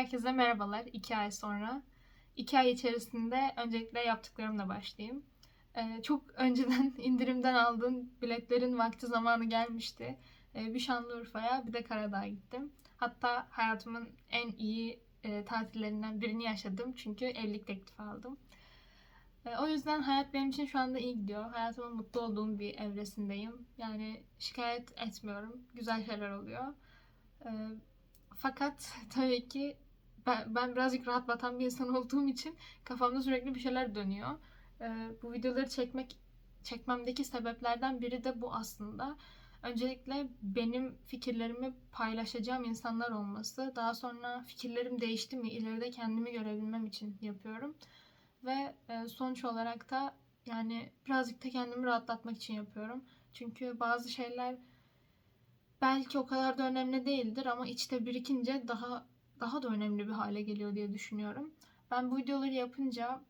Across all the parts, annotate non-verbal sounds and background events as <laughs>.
Herkese merhabalar. İki ay sonra. İki ay içerisinde öncelikle yaptıklarımla başlayayım. Ee, çok önceden <laughs> indirimden aldığım biletlerin vakti zamanı gelmişti. Ee, bir Şanlıurfa'ya bir de Karadağ'a gittim. Hatta hayatımın en iyi e, tatillerinden birini yaşadım. Çünkü evlilik teklifi aldım. Ee, o yüzden hayat benim için şu anda iyi gidiyor. Hayatımın mutlu olduğum bir evresindeyim. Yani şikayet etmiyorum. Güzel şeyler oluyor. Ee, fakat <laughs> tabii ki ben, ben birazcık rahat batan bir insan <laughs> olduğum için kafamda sürekli bir şeyler dönüyor. Ee, bu videoları çekmek çekmemdeki sebeplerden biri de bu aslında. Öncelikle benim fikirlerimi paylaşacağım insanlar olması. Daha sonra fikirlerim değişti mi ileride kendimi görebilmem için yapıyorum. Ve e, sonuç olarak da yani birazcık da kendimi rahatlatmak için yapıyorum. Çünkü bazı şeyler belki o kadar da önemli değildir ama içte birikince daha daha da önemli bir hale geliyor diye düşünüyorum. Ben bu videoları yapınca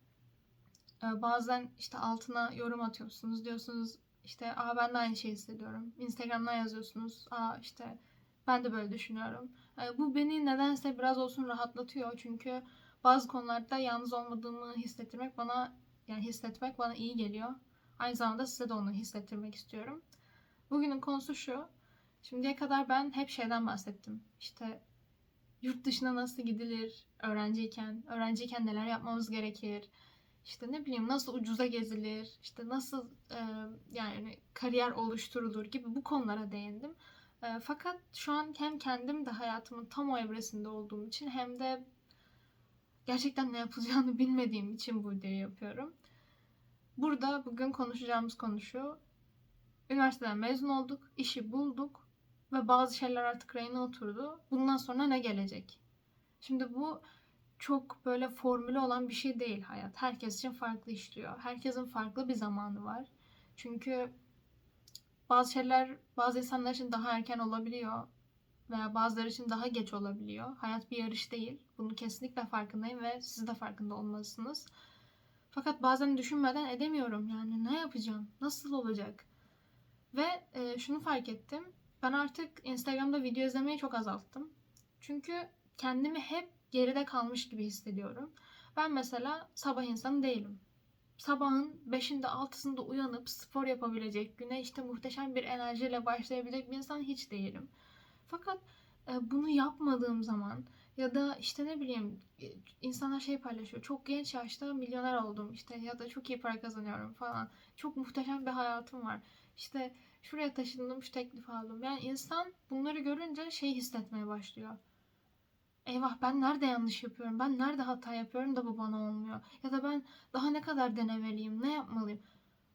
e, bazen işte altına yorum atıyorsunuz. Diyorsunuz işte aa ben de aynı şeyi hissediyorum. Instagram'dan yazıyorsunuz. Aa işte ben de böyle düşünüyorum. E, bu beni nedense biraz olsun rahatlatıyor. Çünkü bazı konularda yalnız olmadığımı hissettirmek bana yani hissetmek bana iyi geliyor. Aynı zamanda size de onu hissettirmek istiyorum. Bugünün konusu şu. Şimdiye kadar ben hep şeyden bahsettim. İşte yurt dışına nasıl gidilir öğrenciyken, öğrenciyken neler yapmamız gerekir, işte ne bileyim nasıl ucuza gezilir, işte nasıl e, yani kariyer oluşturulur gibi bu konulara değindim. E, fakat şu an hem kendim de hayatımın tam o evresinde olduğum için hem de gerçekten ne yapacağını <laughs> bilmediğim için bu videoyu yapıyorum. Burada bugün konuşacağımız konu şu. Üniversiteden mezun olduk, işi bulduk ve bazı şeyler artık rayına oturdu. Bundan sonra ne gelecek? Şimdi bu çok böyle formülü olan bir şey değil hayat. Herkes için farklı işliyor. Herkesin farklı bir zamanı var. Çünkü bazı şeyler bazı insanlar için daha erken olabiliyor veya bazıları için daha geç olabiliyor. Hayat bir yarış değil. Bunu kesinlikle farkındayım ve siz de farkında olmalısınız. Fakat bazen düşünmeden edemiyorum. Yani ne yapacağım? Nasıl olacak? Ve e, şunu fark ettim. Ben artık Instagram'da video izlemeyi çok azalttım. Çünkü kendimi hep geride kalmış gibi hissediyorum. Ben mesela sabah insanı değilim. Sabahın 5'inde 6'sında uyanıp spor yapabilecek, güne işte muhteşem bir enerjiyle başlayabilecek bir insan hiç değilim. Fakat e, bunu yapmadığım zaman ya da işte ne bileyim e, insanlar şey paylaşıyor. Çok genç yaşta milyoner oldum işte ya da çok iyi para kazanıyorum falan. Çok muhteşem bir hayatım var. İşte şuraya taşındım, şu teklif aldım. Yani insan bunları görünce şey hissetmeye başlıyor. Eyvah ben nerede yanlış yapıyorum? Ben nerede hata yapıyorum da bu bana olmuyor? Ya da ben daha ne kadar denemeliyim? Ne yapmalıyım?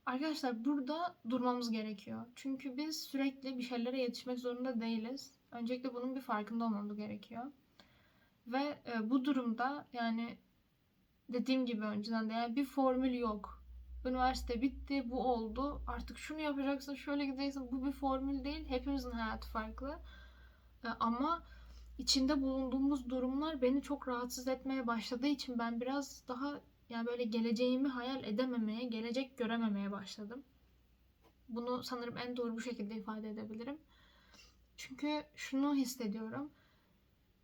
Arkadaşlar burada durmamız gerekiyor. Çünkü biz sürekli bir şeylere yetişmek zorunda değiliz. Öncelikle bunun bir farkında olmamız gerekiyor. Ve e, bu durumda yani dediğim gibi önceden de yani bir formül yok. Üniversite bitti, bu oldu. Artık şunu yapacaksın, şöyle gideceksin. Bu bir formül değil. Hepimizin hayatı farklı. E, ama içinde bulunduğumuz durumlar beni çok rahatsız etmeye başladığı için ben biraz daha yani böyle geleceğimi hayal edememeye, gelecek görememeye başladım. Bunu sanırım en doğru bu şekilde ifade edebilirim. Çünkü şunu hissediyorum.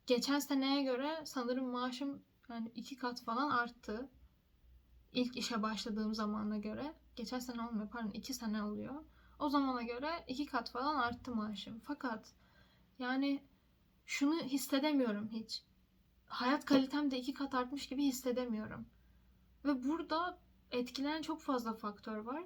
Geçen seneye göre sanırım maaşım yani iki kat falan arttı. İlk işe başladığım zamana göre. Geçen sene olmuyor pardon iki sene oluyor. O zamana göre iki kat falan arttı maaşım. Fakat yani şunu hissedemiyorum hiç. Hayat kalitem de iki kat artmış gibi hissedemiyorum. Ve burada etkileyen çok fazla faktör var.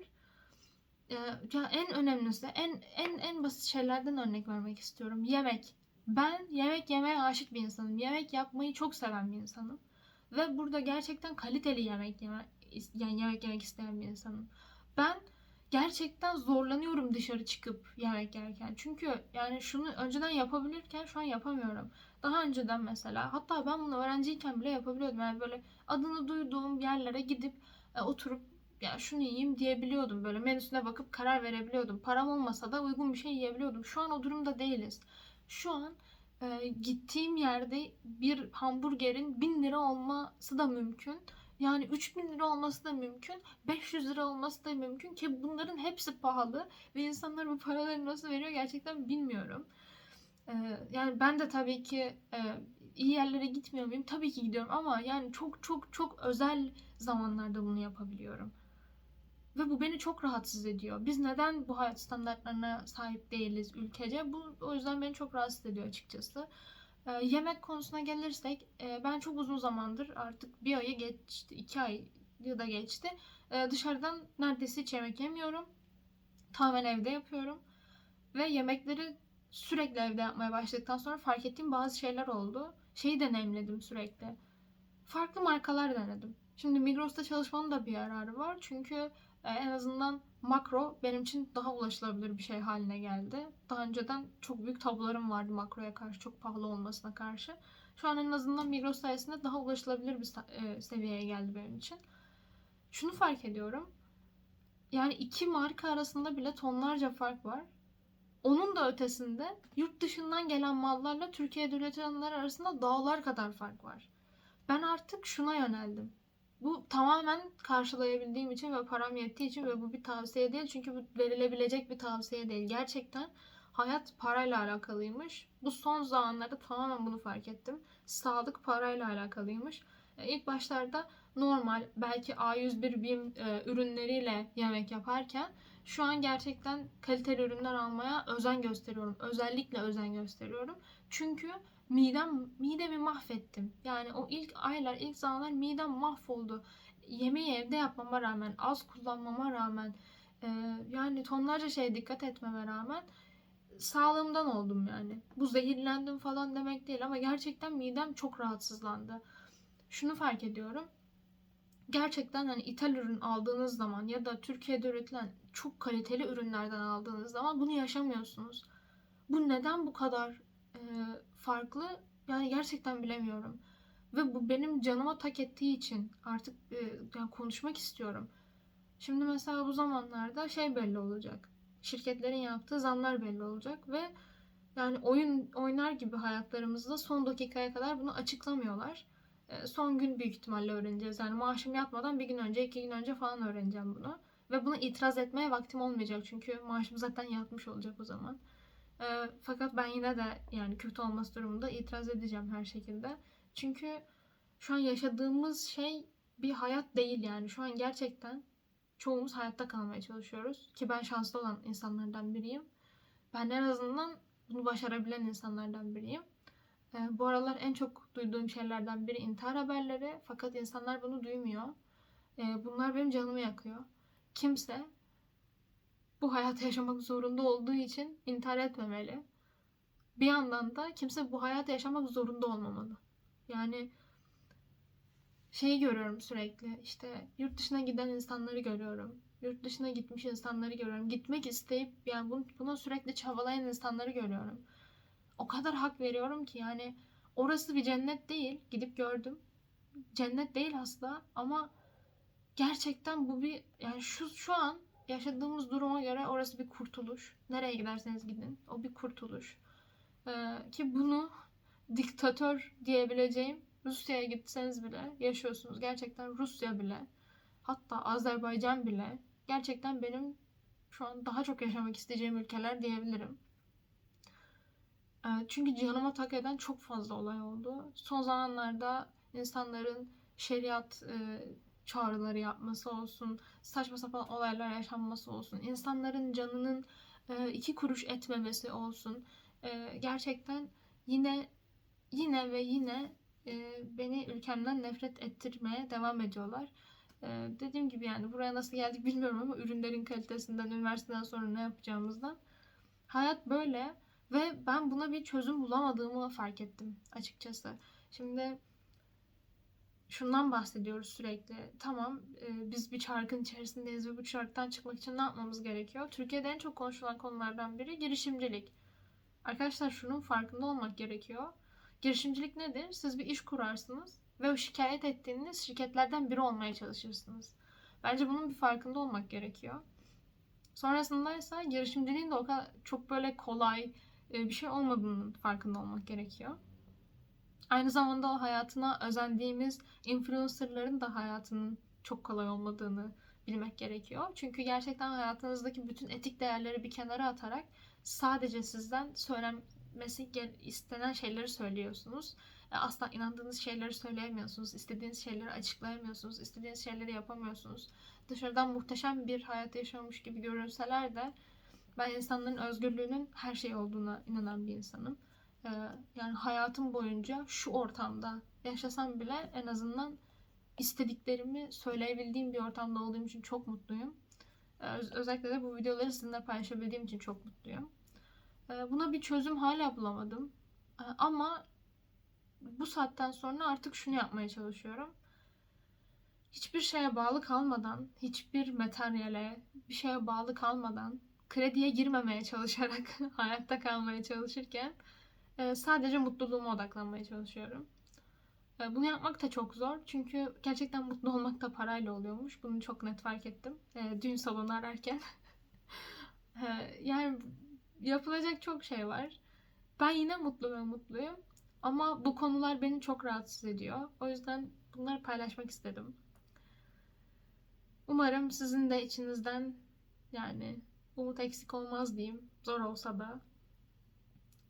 Ee, ya en önemlisi, en en en basit şeylerden örnek vermek istiyorum. Yemek. Ben yemek yemeye aşık bir insanım. Yemek yapmayı çok seven bir insanım. Ve burada gerçekten kaliteli yemek yeme, yani yemek yemek isteyen bir insanım. Ben gerçekten zorlanıyorum dışarı çıkıp yemek yerken. Çünkü yani şunu önceden yapabilirken şu an yapamıyorum. Daha önceden mesela hatta ben bunu öğrenciyken bile yapabiliyordum. Yani böyle adını duyduğum yerlere gidip e, oturup ya şunu yiyeyim diyebiliyordum. Böyle menüsüne bakıp karar verebiliyordum. Param olmasa da uygun bir şey yiyebiliyordum. Şu an o durumda değiliz. Şu an e, gittiğim yerde bir hamburgerin 1000 lira olması da mümkün. Yani 3000 lira olması da mümkün. 500 lira olması da mümkün ki bunların hepsi pahalı ve insanlar bu paraları nasıl veriyor gerçekten bilmiyorum. Ee, yani ben de tabii ki e, iyi yerlere gitmiyor muyum? Tabii ki gidiyorum ama yani çok çok çok özel zamanlarda bunu yapabiliyorum. Ve bu beni çok rahatsız ediyor. Biz neden bu hayat standartlarına sahip değiliz ülkece? Bu o yüzden beni çok rahatsız ediyor açıkçası. Ee, yemek konusuna gelirsek e, ben çok uzun zamandır artık bir ayı geçti, iki ayı da geçti. Ee, dışarıdan neredeyse hiç yemek yemiyorum. Tamamen evde yapıyorum. Ve yemekleri sürekli evde yapmaya başladıktan sonra fark ettiğim bazı şeyler oldu. Şeyi deneyimledim sürekli. Farklı markalar denedim. Şimdi Migros'ta çalışmanın da bir yararı var. Çünkü e, en azından makro benim için daha ulaşılabilir bir şey haline geldi. Daha önceden çok büyük tabularım vardı makroya karşı, çok pahalı olmasına karşı. Şu an en azından Migros sayesinde daha ulaşılabilir bir e, seviyeye geldi benim için. Şunu fark ediyorum. Yani iki marka arasında bile tonlarca fark var. Onun da ötesinde yurt dışından gelen mallarla Türkiye'de üretilenler arasında dağlar kadar fark var. Ben artık şuna yöneldim. Bu tamamen karşılayabildiğim için ve param yettiği için ve bu bir tavsiye değil. Çünkü bu verilebilecek bir tavsiye değil. Gerçekten hayat parayla alakalıymış. Bu son zamanlarda tamamen bunu fark ettim. Sağlık parayla alakalıymış. E, İlk başlarda normal belki A101 BİM e, ürünleriyle yemek yaparken şu an gerçekten kaliteli ürünler almaya özen gösteriyorum. Özellikle özen gösteriyorum. Çünkü midem midemi mahvettim. Yani o ilk aylar, ilk zamanlar midem mahvoldu. Yemeği evde yapmama rağmen, az kullanmama rağmen, e, yani tonlarca şeye dikkat etmeme rağmen sağlığımdan oldum yani. Bu zehirlendim falan demek değil ama gerçekten midem çok rahatsızlandı. Şunu fark ediyorum. Gerçekten hani ithal ürün aldığınız zaman ya da Türkiye'de üretilen çok kaliteli ürünlerden aldığınız zaman bunu yaşamıyorsunuz. Bu neden bu kadar e, farklı? Yani gerçekten bilemiyorum. Ve bu benim canıma tak ettiği için artık e, yani konuşmak istiyorum. Şimdi mesela bu zamanlarda şey belli olacak. Şirketlerin yaptığı zamlar belli olacak ve yani oyun oynar gibi hayatlarımızda son dakikaya kadar bunu açıklamıyorlar. E, son gün büyük ihtimalle öğreneceğiz. Yani maaşım yatmadan bir gün önce, iki gün önce falan öğreneceğim bunu. Ve buna itiraz etmeye vaktim olmayacak. Çünkü maaşım zaten yatmış olacak o zaman. E, fakat ben yine de yani kötü olması durumunda itiraz edeceğim her şekilde. Çünkü şu an yaşadığımız şey bir hayat değil yani. Şu an gerçekten çoğumuz hayatta kalmaya çalışıyoruz. Ki ben şanslı olan insanlardan biriyim. Ben en azından bunu başarabilen insanlardan biriyim. Ee, bu aralar en çok duyduğum şeylerden biri intihar haberleri. Fakat insanlar bunu duymuyor. Ee, bunlar benim canımı yakıyor. Kimse bu hayatı yaşamak zorunda olduğu için intihar etmemeli. Bir yandan da kimse bu hayatı yaşamak zorunda olmamalı. Yani şeyi görüyorum sürekli. İşte yurt dışına giden insanları görüyorum. Yurt dışına gitmiş insanları görüyorum. Gitmek isteyip yani buna sürekli çabalayan insanları görüyorum o kadar hak veriyorum ki yani orası bir cennet değil. Gidip gördüm. Cennet değil asla ama gerçekten bu bir yani şu şu an yaşadığımız duruma göre orası bir kurtuluş. Nereye giderseniz gidin. O bir kurtuluş. Ee, ki bunu diktatör diyebileceğim Rusya'ya gitseniz bile yaşıyorsunuz. Gerçekten Rusya bile hatta Azerbaycan bile gerçekten benim şu an daha çok yaşamak isteyeceğim ülkeler diyebilirim. Ee, çünkü canıma tak eden çok fazla olay oldu. Son zamanlarda insanların şeriat e, çağrıları yapması olsun, saçma sapan olaylar yaşanması olsun, insanların canının e, iki kuruş etmemesi olsun. E, gerçekten yine yine ve yine e, beni ülkemden nefret ettirmeye devam ediyorlar. Dediğim gibi yani buraya nasıl geldik bilmiyorum ama ürünlerin kalitesinden, üniversiteden sonra ne yapacağımızdan. Hayat böyle ve ben buna bir çözüm bulamadığımı fark ettim açıkçası. Şimdi şundan bahsediyoruz sürekli. Tamam e, biz bir çarkın içerisindeyiz ve bu çarktan çıkmak için ne yapmamız gerekiyor? Türkiye'de en çok konuşulan konulardan biri girişimcilik. Arkadaşlar şunun farkında olmak gerekiyor. Girişimcilik nedir? Siz bir iş kurarsınız ve şikayet ettiğiniz şirketlerden biri olmaya çalışırsınız. Bence bunun bir farkında olmak gerekiyor. Sonrasında ise girişimciliğin de o kadar çok böyle kolay, e, bir şey olmadığının farkında olmak gerekiyor. Aynı zamanda o hayatına özendiğimiz influencerların da hayatının çok kolay olmadığını bilmek gerekiyor. Çünkü gerçekten hayatınızdaki bütün etik değerleri bir kenara atarak sadece sizden söylenmesi istenen şeyleri söylüyorsunuz. e, asla inandığınız şeyleri söyleyemiyorsunuz, istediğiniz şeyleri açıklayamıyorsunuz, istediğiniz şeyleri yapamıyorsunuz. Dışarıdan muhteşem bir hayat yaşıyormuş gibi görünseler de ben insanların özgürlüğünün her şey olduğuna inanan bir insanım. Ee, yani hayatım boyunca şu ortamda yaşasam bile en azından istediklerimi söyleyebildiğim bir ortamda olduğum için çok mutluyum. Ee, öz- özellikle de bu videoları sizinle paylaşabildiğim için çok mutluyum. Ee, buna bir çözüm hala bulamadım. Ama bu saatten sonra artık şunu yapmaya çalışıyorum. Hiçbir şeye bağlı kalmadan, hiçbir materyale, bir şeye bağlı kalmadan, krediye girmemeye çalışarak <laughs> hayatta kalmaya çalışırken e, sadece mutluluğuma odaklanmaya çalışıyorum. E, Bunu yapmak da çok zor çünkü gerçekten mutlu olmak da parayla oluyormuş. Bunu çok net fark ettim. E, Düğün salonu ararken. <laughs> Yani yapılacak çok şey var. Ben yine mutlu ve mutluyum. Ama bu konular beni çok rahatsız ediyor. O yüzden bunları paylaşmak istedim. Umarım sizin de içinizden yani umut eksik olmaz diyeyim. Zor olsa da.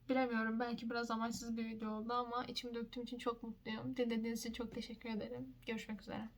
Bilemiyorum belki biraz amaçsız bir video oldu ama içimi döktüğüm için çok mutluyum. Dinlediğiniz için çok teşekkür ederim. Görüşmek üzere.